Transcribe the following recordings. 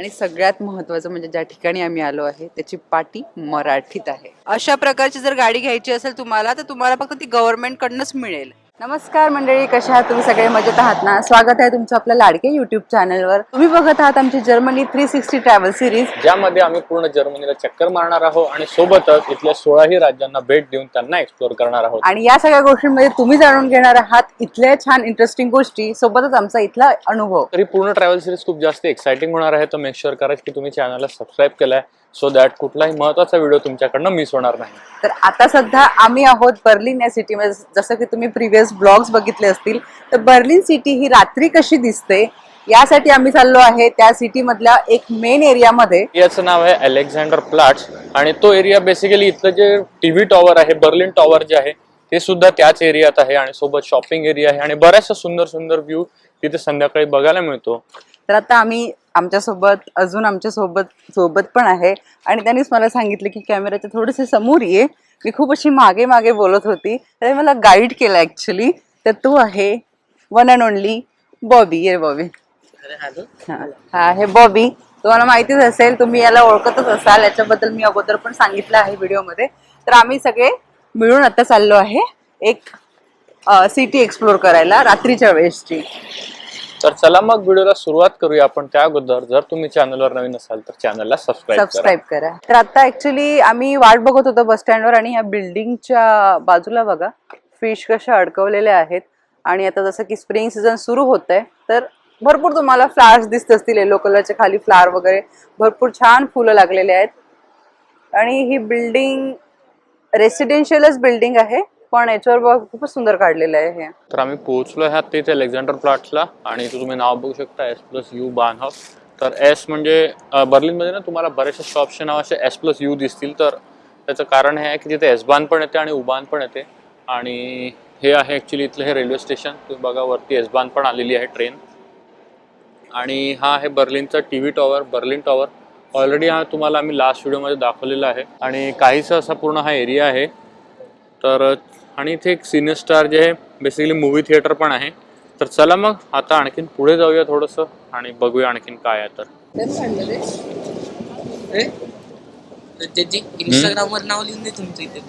आणि सगळ्यात महत्त्वाचं म्हणजे ज्या ठिकाणी आम्ही आलो आहे त्याची पाटी मराठीत आहे. अशा प्रकारची जर गाडी घ्यायची असेल तुम्हाला तर तुम्हाला फक्त ती गव्हर्नमेंटकडनंच मिळेल. नमस्कार मंडळी कशा आहात तुम्ही? सगळे मजेत आहात ना? स्वागत आहे तुमचं आपल्या लाडके युट्यूब चॅनलवर तुम्ही बघत आहात आमची Germany three sixty travel series ज्यामध्ये आम्ही पूर्ण जर्मनीला चक्कर मारणार आहोत आणि सोबतच इथल्या सोळाही राज्यांना भेट देऊन त्यांना एक्सप्लोर करणार आहोत. आणि या सगळ्या गोष्टींमध्ये तुम्ही जाणून घेणार आहात इथल्या छान इंटरेस्टिंग गोष्टी सोबतच आमचा इथला अनुभव. तरी पूर्ण ट्रॅव्हल सिरीज खूप जास्त एक्साइटिंग होणार आहे तर मेक शुअर करा की तुम्ही चॅनलला सबस्क्राईब केलाय. सो दॅट कुठलाही महत्त्वाचा व्हिडिओ तुमच्याकडनं मिस होणार नाही. तर आता सध्या आम्ही आहोत बर्लिन या सिटीमध्ये जसं की तुम्ही प्रिव्हियस ब्लॉग्स बघितले असतील तर बर्लिन सिटी ही रात्री कशी दिसते यासाठी आम्ही चाललो आहे त्या सिटी मधल्या एक मेन एरियामध्ये याचं नाव आहे अलेक्झांडर प्लाट्स आणि तो एरिया बेसिकली इथलं जे टीव्ही टॉवर आहे बर्लिन टॉवर जे आहे ते सुद्धा त्याच एरियात आहे आणि सोबत शॉपिंग एरिया आहे. आणि बऱ्याचशा सुंदर सुंदर व्ह्यू तिथे संध्याकाळी बघायला मिळतो. तर आता आम्ही आमच्यासोबत अजून आमच्यासोबत सोबत पण आहे. आणि त्यांनीच मला सांगितलं की कॅमेऱ्याच्या थोडेसे समोर ये. मी खूप अशी मागे मागे बोलत होती. तर मला गाईड केलं ऍक्च्युली तर तो आहे वन अँड ओनली बॉबी. ये बॉबी. हा हा बॉबी. तुम्हाला माहितीच असेल तुम्ही याला ओळखतच असाल. याच्याबद्दल मी अगोदर पण सांगितलं आहे व्हिडिओमध्ये. तर आम्ही सगळे मिळून आता चाललो आहे एक सिटी एक्सप्लोर करायला रात्रीच्या वेळेसची. तर चला मग व्हिडिओला सुरुवात करूया आपण त्या अगोदर. जर तुम्ही चॅनलवर नवीन असाल तर चॅनलला सबस्क्राईब करा. तर आता ऍक्च्युली आम्ही वाट बघत होतो बस स्टँडवर आणि ह्या बिल्डिंगच्या बाजूला बघा फिश कशा अडकवलेल्या आहेत. आणि आता जसं की स्प्रिंग सीझन सुरू होत आहे तर भरपूर तुम्हाला फ्लावर्स दिसत असतील येलो कलरच्या खाली फ्लावर वगैरे. भरपूर छान फुलं लागलेले आहेत. आणि ही बिल्डिंग रेसिडेन्शियलच बिल्डिंग आहे. पण याच्यावर बघा खूपच सुंदर काढलेलं आहे हे. तर आम्ही पोहोचलो आहात तिथे अलेक्झांडर प्लॉट्सला आणि इथे तुम्ही नाव बघू शकता एस प्लस यू बानहॉफ तर एस म्हणजे बर्लिनमध्ये ना तुम्हाला बरेचसे शॉप्सचे नाव असे एस प्लस यू दिसतील. तर त्याचं कारण हे आहे की तिथे एसबान पण येते आणि उबान पण येते. आणि हे आहे ॲक्च्युली इथलं हे रेल्वे स्टेशन तुम्ही बघा वरती एसबान पण आलेली आहे ट्रेन आणि हा आहे बर्लिनचा T V tower Berlin tower already हा तुम्हाला आम्ही लास्ट व्हिडिओमध्ये दाखवलेला आहे. आणि काहीसा असा पूर्ण हा एरिया आहे. तर आणि इथे एक सिने स्टार जे आहे बेसिकली मूवी थिएटर पण आहे. तर चला मग आता आणखीन पुढे जाऊया थोडंसं आणि बघूया आणखीन काय आहे तर. त्याची इंस्टाग्राम वर नाव लिहून दे तुमचं इथे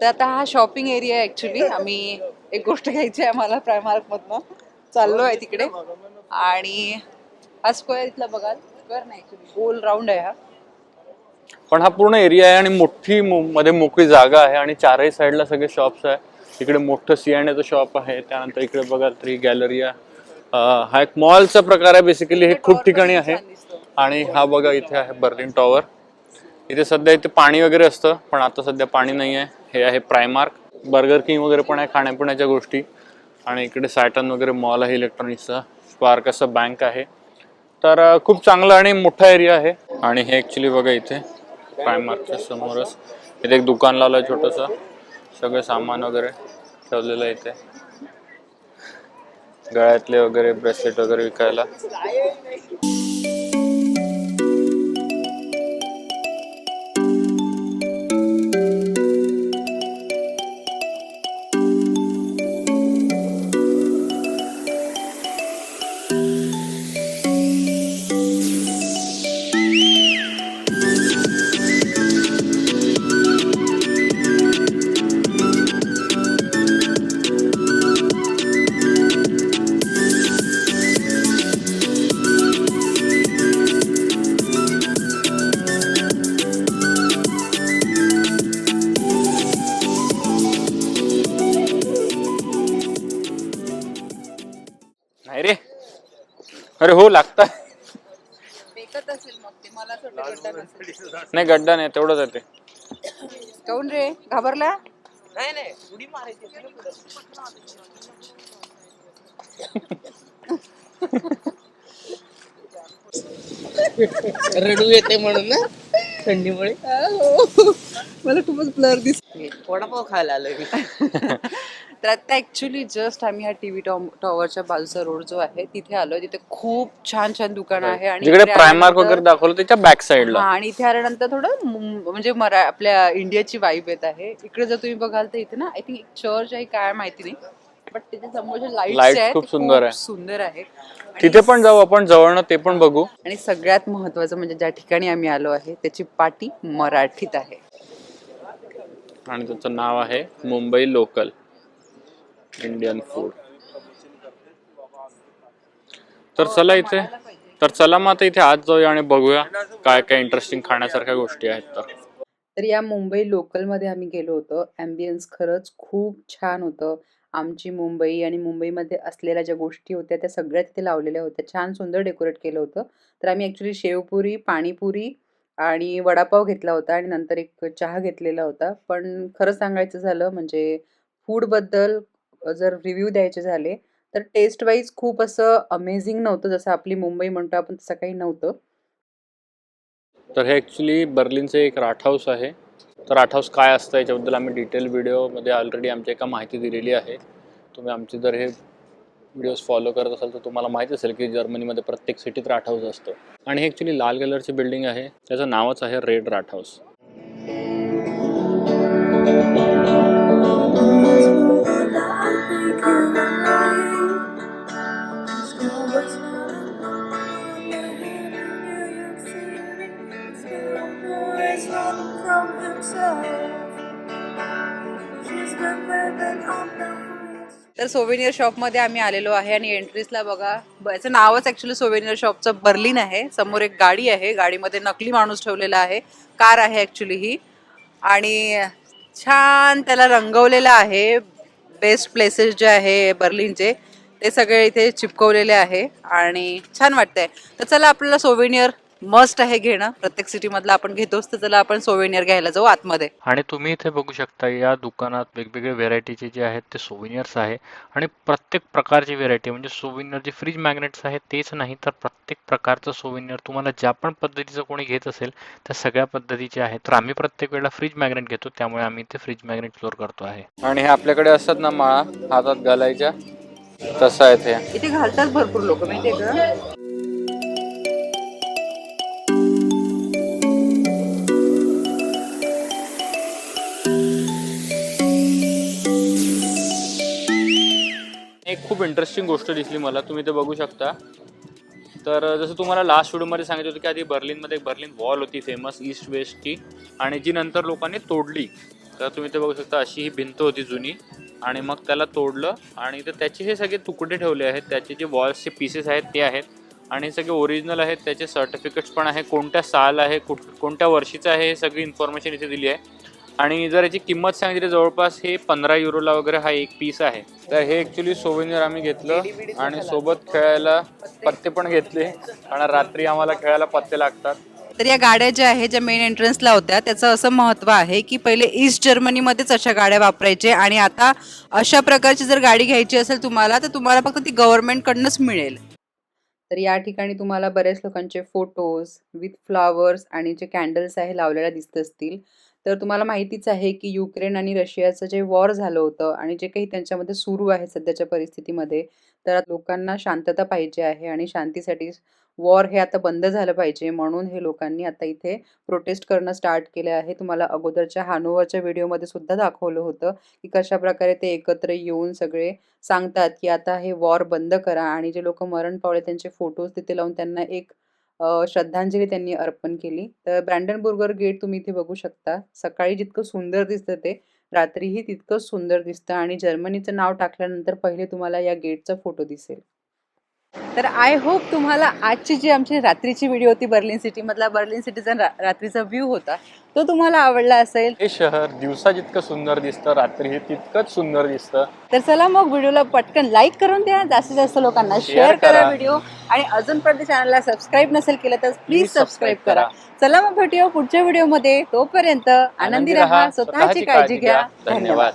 तर आता हा शॉपिंग एरिया आहे ऍक्च्युली आम्ही एक गोष्ट घ्यायची आहे आम्हाला प्रायमार्क मधनं चाललो आहे तिकडे. आणि हा स्क्वेअर इथला बघाल. स्क्वेअर नाही गोल राऊंड आहे हा. पण हा पूर्ण एरिया आहे आणि मोठी मध्ये मोकळी जागा आहे आणि चारही साईडला सगळे शॉप्स आहे. इकडे मोठं सियाण्याचं शॉप आहे. त्यानंतर इकडे बघाल तर गॅलरी हा एक मॉलचा प्रकार आहे. बेसिकली हे खूप ठिकाणी आहे. आणि हा बघा इथे आहे बर्लिन टॉवर इथे सध्या इथे पाणी वगैरे असतं पण आता सध्या पाणी नाही आहे. हे आहे प्रायमार्क बर्गर किंग वगैरे पण आहे खाण्यापिण्याच्या गोष्टी. आणि इकडे सॅटन वगैरे मॉल आहे इलेक्ट्रॉनिक्सचा पार्क असं बँक आहे. तर खूप चांगला आणि मोठा एरिया आहे. आणि हे ॲक्च्युली बघा इथे प्रायमार्कच्या समोरच. इथे एक दुकान लावलं आहे छोटंसं. सगळं सामान वगैरे ठेवलेलं आहे इथे. गळ्यातले वगैरे ब्रेसलेट वगैरे विकायला. अरे हो लागतं. फेकत असेल मग ते मला असं वाटतं गड्डा नसेल. नाही गड्डा नाही तेवढंच आहे ते. काऊन रे? घाबरला? नाही नाही उडी मारायची रडू येते म्हणून ना थंडीमुळे. मला खूपच ब्लर दिस वडापाव खायला आलोय मी. तर आता ऍक्च्युली जस्ट आम्ही ह्या टीव्ही टॉवरच्या बाजूचा रोड जो आहे तिथे आलोय. तिथे खूप छान छान दुकानं आहे आणि जिकडे इकडे प्रायमार्क आल्यानंतर- वगैरे दाखवलं त्याच्या बॅक साइडला हा आणि इथे आल्यानंतर थोडं मुं- म्हणजे मरा आपल्या इंडियाची वाईब येत आहे. इकडे जर तुम्ही बघाल तर इथे ना आय थिंक चर्च आहे काय माहिती नाही बट त्याच्या लाईट्स Lights आहेत खूप ते सुंदर आहे. सुंदर आणि- तिथे पण जाऊ आपण जवळनं ते पण बघू. आणि सगळ्यात महत्वाचं म्हणजे ज्या ठिकाणी आम्ही आलो आहे त्याची पाटी मराठीत आहे. आणि त्याचं नाव आहे मुंबई लोकल. इंडियन फूड तर चला इथे तर चला मग आता इथे आज जाऊया आणि बघूया काय काय इंटरेस्टिंग खाण्यासारख्या गोष्टी आहेत तर. तर या मुंबई लोकलमध्ये आम्ही गेलो होतो. ॲम्बियन्स खरंच खूप छान होतं. आमची मुंबई आणि मुंबईमध्ये असलेल्या ज्या गोष्टी होत्या त्या सगळ्या तिथे लावलेल्या होत्या. छान सुंदर डेकोरेट केलं होतं. तर आम्ही ॲक्च्युली शेवपुरी पाणीपुरी आणि वडापाव घेतला होता आणि नंतर एक चहा घेतलेला होता. पण खरं सांगायचं झालं म्हणजे फूडबद्दल जर रिव्ह्यू द्यायचे झाले तर टेस्ट वाईज खूप असं अमेझिंग नव्हतं जसं आपली मुंबई म्हणतो आपण तसं काही नव्हतं. तर हे ॲक्च्युली बर्लिनचं एक राठ हाऊस आहे. तर राठ हाऊस काय असतं याच्याबद्दल आम्ही डिटेल व्हिडिओमध्ये ऑलरेडी आमची एका माहिती दिलेली आहे. तुम्ही आमचे जर हे व्हिडिओज फॉलो करत असाल तर तुम्हाला माहीत असेल की जर्मनीमध्ये प्रत्येक सिटीत राठ हाऊस असतं. आणि हे ॲक्च्युली लाल कलरची बिल्डिंग आहे. त्याचं नावच आहे रेड राठ हाऊस तर सोवेनियर शॉपमध्ये आम्ही आलेलो आहे आणि एंट्रीजला बघा ब- याचं नावच ॲक्च्युली सोवेनियर शॉपचं बर्लिन आहे. समोर एक गाडी आहे. गाडीमध्ये नकली माणूस ठेवलेला आहे. कार आहे ॲक्च्युली ही. आणि छान त्याला रंगवलेलं आहे. बेस्ट प्लेसेस जे आहे बर्लिनचे ते सगळे इथे चिपकवलेले आहे. आणि छान वाटतंय. तर चला आपल्याला सोवेनियर मस्ट आहे घेणं. प्रत्येक सिटीमधलं आपण घेतोच तर चला आपण सोवेनियर घ्यायला जाऊ आतमध्ये. आणि तुम्ही इथे बघू शकता या दुकानात वेगवेगळे व्हेरायटीचे जे आहेत ते सोविनियर्स आहे. आणि प्रत्येक प्रकारची व्हेरायटी म्हणजे सोविनियर जे फ्रीज मॅग्नेट्स आहेत तेच नाही तर प्रत्येक प्रकारचं सोविनियर तुम्हाला ज्या पण पद्धतीचं कोणी घेत असेल त्या सगळ्या पद्धतीचे आहेत. तर आम्ही प्रत्येक वेळेला फ्रीज मॅग्नेट घेतो त्यामुळे आम्ही इथे फ्रीज मॅग्नेट स्टोअर करतो आहे. आणि हे आपल्याकडे असतात ना माळा हातात घालायच्या तसं आहे ते. इथे घालतात भरपूर लोक माहितीये का? खूप इंटरेस्टिंग गोष्ट दिसली मला. तुम्ही ते बघू शकता. तर जसं तुम्हाला लास्ट व्हिडिओमध्ये सांगितलं होतं की आधी बर्लिनमध्ये एक बर्लिन वॉल होती फेमस ईस्ट वेस्टची आणि जी नंतर लोकांनी तोडली. तर तुम्ही ते बघू शकता अशी ही भिंत होती जुनी. आणि मग त्याला तोडलं. आणि तर त्याचे हे सगळे तुकडे ठेवले आहेत. त्याचे जे वॉल्सचे पीसेस आहेत ते आहेत. आणि हे सगळे ओरिजिनल आहेत. त्याचे सर्टिफिकेट्स पण आहे. कोणत्या साल आहे कुठ कोणत्या वर्षीचं आहे हे सगळी इन्फॉर्मेशन इथे दिली आहे. आणि जर याची किंमत सांगितली जवळपास हे पंधरा युरोला वगैरे हा एक पीस आहे. तर हे ॲक्च्युली सोविनियर आम्ही घेतलं आणि सोबत खेळायला पत्ते पण घेतले. आणि रात्री आम्हाला खेळायला पत्ते लागतात. तर या गाड्या ज्या आहेत ज्या मेन एंट्रन्सला होत्या त्याचं असं महत्त्व आहे की पहिले ईस्ट जर्मनीमध्येच अशा गाड्या वापरायचे आणि आता अशा प्रकारची जर गाडी घ्यायची असेल तुम्हाला तर तुम्हाला फक्त ती गव्हर्नमेंटकडनंच मिळेल. तर या ठिकाणी तुम्हाला बऱ्याच लोकांचे फोटोज विथ फ्लावर्स आणि जे कॅन्डल्स आहे लावलेल्या दिसत असतील. तर तुम्हाला माहितीच आहे की युक्रेन आणि रशियाचं जे वॉर झालं होतं आणि जे काही त्यांच्यामध्ये सुरू आहे सध्याच्या परिस्थितीमध्ये तर लोकांना शांतता पाहिजे आहे आणि शांतीसाठी वॉर हे आता बंद झालं पाहिजे म्हणून हे लोकांनी आता इथे प्रोटेस्ट करणं स्टार्ट केलं आहे. तुम्हाला अगोदरच्या हानोवरच्या व्हिडिओमध्ये सुद्धा दाखवलं होतं की कशा प्रकारे ते एकत्र येऊन सगळे सांगतात की आता हे वॉर बंद करा आणि जे लोक मरण पावले त्यांचे फोटोज तिथे लावून त्यांना एक श्रद्धांजली त्यांनी अर्पण केली. तर ब्रँडनबुर्गर गेट तुम्ही इथे बघू शकता. सकाळी जितकं सुंदर दिसतं ते रात्रीही तितकंच सुंदर दिसतं आणि जर्मनीचं नाव टाकल्यानंतर पहिले तुम्हाला या गेटचा फोटो दिसेल. तर आय होप तुम्हाला आजची जी आमची रात्रीची व्हिडिओ होती बर्लिन सिटीमधला बर्लिन सिटीचा रा रात्रीचा व्ह्यू होता तो तुम्हाला आवडला असेल. हे शहर दिवसा जितकं सुंदर दिसतं रात्री हे तितकंच सुंदर दिसतं. तर चला मग व्हिडिओला पटकन लाईक करून द्या जास्तीत जास्त लोकांना शेअर करा करा. व्हिडिओ आणि अजूनपर्यंत चॅनलला सबस्क्राईब नसेल केलं तर प्लीज सबस्क्राईब करा. चला मग भेटूया पुढच्या व्हिडिओमध्ये तोपर्यंत आनंदी राहा स्वतःची काळजी घ्या. धन्यवाद.